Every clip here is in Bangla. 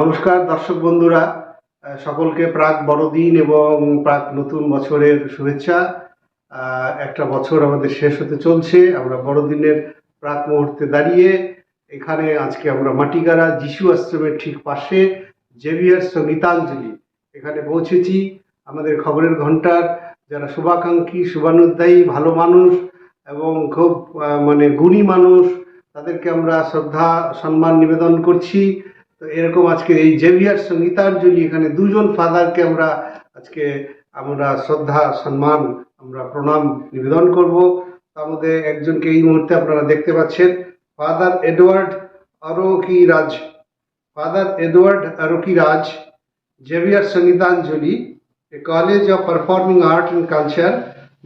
নমস্কার, দর্শক বন্ধুরা। সকলকে প্রাক বড়দিন এবং প্রাক নতুন বছরের শুভেচ্ছা। একটা বছর আমাদের শেষ হতে চলছে। আমরা বড়দিনের প্রাক মুহূর্তে দাঁড়িয়ে এখানে আজকে আমরা মাটিগাড়া যিশু আশ্রমের ঠিক পাশে জেভিয়ার সঙ্গীতাঞ্জলি এখানে পৌঁছেছি। আমাদের খবরের ঘণ্টার যারা শুভাকাঙ্ক্ষী, শুভানুধ্যায়ী, ভালো মানুষ এবং খুব মানে গুণী মানুষ, তাদেরকে আমরা শ্রদ্ধা, সম্মান নিবেদন করছি। তো এরকম আজকে এই জেভিয়ার সঙ্গীতাঞ্জলি, এখানে দুজন ফাদারকে আমরা আজকে আমরা শ্রদ্ধা, সম্মান, আমরা প্রণাম নিবেদন করব। তার মধ্যে একজনকে এই মুহূর্তে আপনারা দেখতে পাচ্ছেন, father Edward Arokia Raj father Edward Arokia Raj Xavier Sangeetanjali, a college of performing art and culture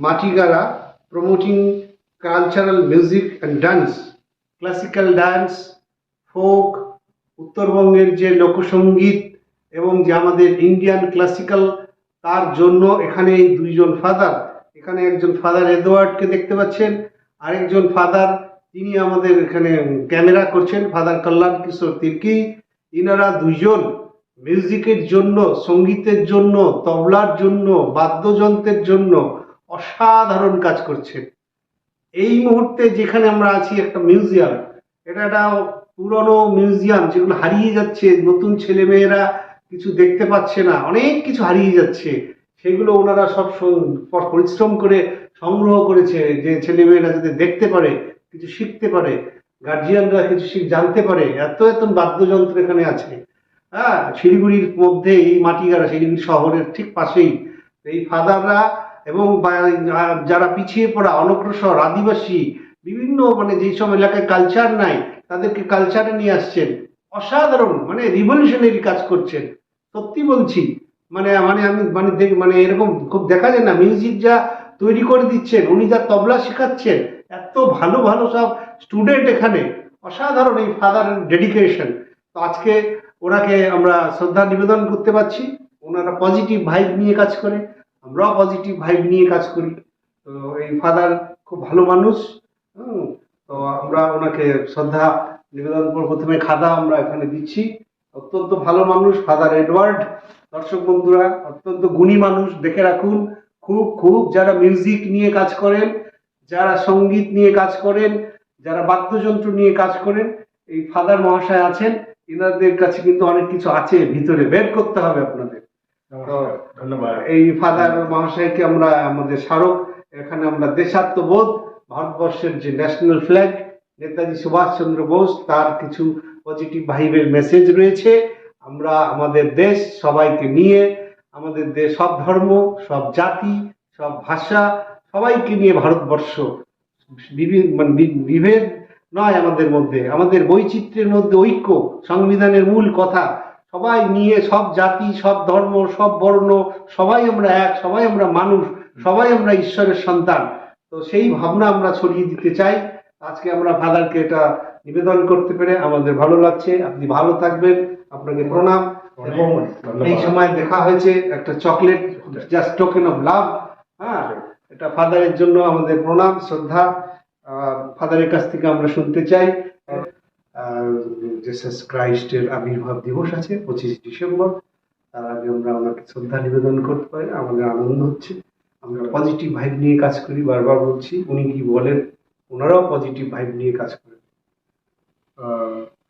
Matigara promoting cultural music and dance, classical dance, folk উত্তরবঙ্গের যে লোকসঙ্গীত এবং যে আমাদের ইন্ডিয়ান ক্লাসিক্যাল তার জন্য এখানে এই দুইজন ফাদার এখানে একজন ফাদার এডওয়ার্ডকে দেখতে পাচ্ছেন, আরেকজন ফাদার তিনি আমাদের এখানে ক্যামেরা করছেন ফাদার কল্যাণ কিশোর তির্কি। ইনারা দুইজন মিউজিকের জন্য, সঙ্গীতের জন্য, তবলার জন্য, বাদ্যযন্ত্রের জন্য অসাধারণ কাজ করছেন। এই মুহূর্তে যেখানে আমরা আছি একটা মিউজিয়াম এটা একটা পুরনো মিউজিয়াম যেগুলো হারিয়ে যাচ্ছে, নতুন ছেলেমেয়েরা কিছু দেখতে পাচ্ছে না, অনেক কিছু হারিয়ে যাচ্ছে। সেগুলো ওনারা সব পরিশ্রম করে সংগ্রহ করেছে যে ছেলেমেয়েরা যাতে দেখতে পারে, কিছু শিখতে পারে গার্জিয়ানরা কিছু শিখ, জানতে পারে। এত এত বাদ্যযন্ত্র এখানে আছে। হ্যাঁ শিলিগুড়ির মধ্যে এই মাটিগাড়া, শিলিগুড়ি শহরের ঠিক পাশেই। এই ফাদাররা এবং যারা পিছিয়ে পড়া, অনগ্রসর, আদিবাসী বিভিন্ন মানে যেই সব এলাকায় কালচার নাই, তাদেরকে কালচারে নিয়ে আসছেন। অসাধারণ মানে রিভলিউশনারি কাজ করছেন। সত্যি বলছি মানে মানে আমি মানে মানে এরকম খুব দেখা যায় না মিউজিক যা তৈরি করে দিচ্ছেন, উনি যা তবলা শেখাচ্ছেন, এত ভালো ভালো সব স্টুডেন্ট এখানে। অসাধারণ এই ফাদার ডেডিকেশন তো আজকে ওনাকে আমরা শ্রদ্ধা নিবেদন করতে পারছি, ওনারা পজিটিভ ভাইব নিয়ে কাজ করে, আমরাও পজিটিভ ভাইব নিয়ে কাজ করি। তো এই ফাদার খুব ভালো মানুষ তো আমরা ওনাকে শ্রদ্ধা নিবেদন প্রথমে খাদা আমরা এখানে দিচ্ছি। অত্যন্ত ভালো মানুষ ফাদার এডওয়ার্ড দর্শক বন্ধুরা অত্যন্ত গুণী মানুষ দেখে রাখুন। খুব খুব যারা মিউজিক নিয়ে কাজ করেন যারা সংগীত নিয়ে কাজ করেন যারা বাদ্যযন্ত্র নিয়ে কাজ করেন এই ফাদার মহাশয় আছেন। এনাদের কাছে কিন্তু অনেক কিছু আছে ভিতরে বের করতে হবে আপনাদের। ধন্যবাদ। এই ফাদার মহাশয়কে আমরা আমাদের স্মারক এখানে আমরা দেশাত্মবোধ ভারতবর্ষের যে ন্যাশনাল ফ্ল্যাগ নেতাজি সুভাষচন্দ্র বোস, তার কিছু পজিটিভ ভাইবের মেসেজ রয়েছে। আমরা, আমাদের দেশ, সবাইকে নিয়ে, আমাদের দেশ সব ধর্ম, সব জাতি, সব ভাষা, সবাইকে নিয়ে ভারতবর্ষ মানে বিভেদ নয় আমাদের মধ্যে। আমাদের বৈচিত্র্যের মধ্যে ঐক্য, সংবিধানের মূল কথা। সবাই নিয়ে, সব জাতি, সব ধর্ম, সব বর্ণ, সবাই আমরা এক, সবাই আমরা মানুষ, সবাই আমরা ঈশ্বরের সন্তান। তো সেই ভাবনা আমরা ছড়িয়ে দিতে চাই। আজকে আমরা ফাদারকে এটা নিবেদন করতে পেরে আমাদের ভালো লাগছে। আপনি ভালো থাকবেন। আপনাকে প্রণাম। এবং এই সময় দেখা হয়েছে একটা chocolate just token of love. হ্যাঁ এটা ফাদারের জন্য আমাদের প্রণাম শ্রদ্ধা। ফাদারের কাছ থেকে আমরা শুনতে চাই। জেসাস ক্রাইস্টের আবির্ভাব দিবস আছে পঁচিশ ডিসেম্বর। তার আগে আমরা ওনাকে শ্রদ্ধা নিবেদন করতে পারি। আমাদের আনন্দ হচ্ছে। আমরা পজিটিভ ভাইব নিয়ে কাজ করি বারবার বলছি উনি কি বলেন ওনারাও পজিটিভ ভাইব নিয়ে কাজ করেন।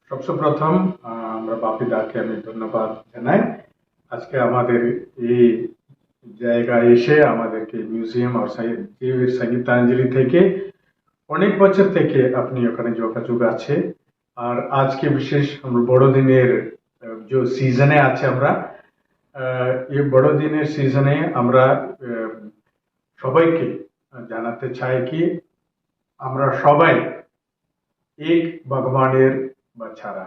সবপ্রথম আহ, আমরা বাপিদাকে আমি ধন্যবাদ জানাই। আজকে আমাদের এই জায়গায় এসে আমাদেরকে মিউজিয়াম আর সঙ্গীতাঞ্জলি থেকে অনেক বছর থেকে আপনি ওখানে যোগাযোগ আছে। আর আজকে বিশেষ আমরা বড়দিনের যে সিজনে আছে আমরা এই বড়দিনের সিজনে আমরা সবাইকে জানাতে চাই কি আমরা সবাই এক ভগবানের বাচ্চারা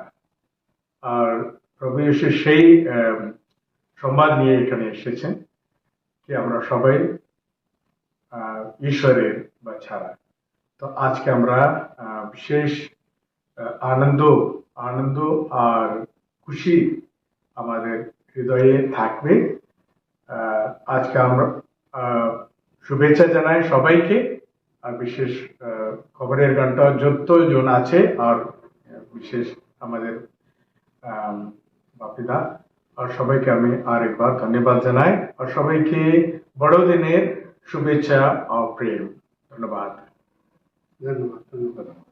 আর প্রভু যীশু সেই আম, সংবাদ নিয়ে এখানে এসেছেন যে আমরা সবাই ঈশ্বরের বাচ্চারা তো আজকে আমরা বিশেষ আনন্দ আনন্দ আর খুশি আমাদের হৃদয়ে থাকবে। আজকে আমরা শুভেচ্ছা জানাই সবাইকে। আর বিশেষ খবরের গানটা যত জন আছে, আর বিশেষ আমাদের বাপিদা, আর সবাইকে আমি আরেকবার ধন্যবাদ জানাই। আর সবাইকে বড়দিনের শুভেচ্ছা ও প্রেম। ধন্যবাদ। ধন্যবাদ ধন্যবাদ।